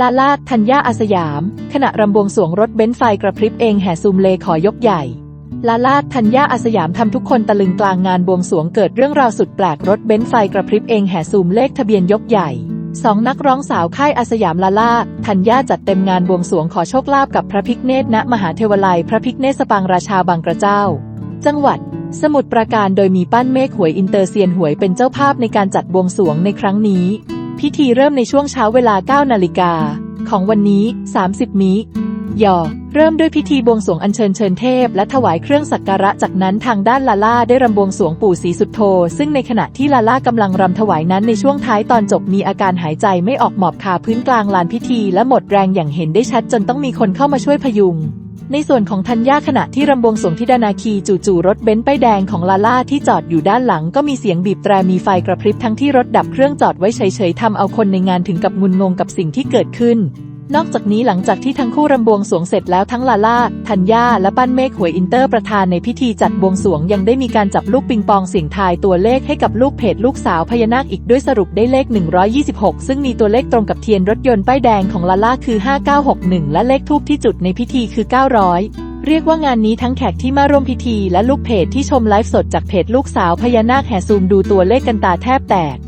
ลาลาธัญญาอาสยาม ขณะรำบวงสวงรถเบนซ์ไฟกระพริบเองแห่ซูมเลขอยกใหญ่ ลาลาธัญญาอาสยามทำทุกคนตะลึงกลางงานบวงสวงเกิดเรื่องราวสุดแปลกรถเบนซ์ไฟกระพริบเองแห่ซูมเลขทะเบียนยกใหญ่สองนักร้องสาวค่ายอาสยามลาลาธัญญาจัดเต็มงานบวงสวงขอโชคลาภกับพระพิกเนตรณมหาเทวไลยพระพิกเนสปางราชาบางกระเจ้า จังหวัด สมุทรปราการโดยมีปั้นเมฆหวยอินเตอร์เซียนหวยเป็นเจ้าภาพในการจัดบวงสวงในครั้งนี้ พิธีเริ่มในช่วงเช้าเวลา 9 นาฬิกา ของวันนี้ 30 มิยอเริ่มด้วยพิธีบวงสวงอัญเชิญเชิญเทพ และถวายเครื่องสักการะจากนั้นทางด้านลาล่าได้รำบวงสวงปู่ศรีสุดโธซึ่งในขณะที่ลาล่ากำลังรำถวายนั้นในช่วงท้ายตอนจบมีอาการหายใจไม่ออกหมอบคาพื้นกลางลานพิธีและหมดแรงอย่างเห็นได้ชัดจนต้องมีคนเข้ามาช่วยพยุง ในส่วนของธัญญาขณะที่รำวงสวงที่ดานาคีจู่ๆรถเบนซ์ป้ายแดงของลาล่าที่จอดอยู่ด้านหลังก็มีเสียงบีบแตรมีไฟกระพริบทั้งที่รถดับเครื่องจอดไว้เฉยๆทำเอาคนในงานถึงกับงุนงงกับสิ่งที่เกิดขึ้น นอกจากนี้หลังจากที่ทั้งคู่รำบวงสวงเสร็จแล้วทั้งลาล่าธัญญาและปั้นเมฆหวยอินเตอร์ประธานในพิธีจัดบวงสวงยังได้มีการจับลูกปิงปองเสียงทายตัวเลขให้กับลูกเพจลูกสาวพญานาคอีกด้วยสรุปได้เลข 126 ซึ่งมีตัวเลขตรงกับเทียนรถยนต์ป้ายแดงของลาล่าคือ 5961 และเลขทูบที่จุดในพิธีคือ 900เรียกว่างานนี้ทั้งแขกที่มาร่วมพิธีและลูกเพจที่ชมไลฟ์สดจากเพจลูกสาวพญานาคแห่ซูมดูตัวเลขกันตาแทบแตก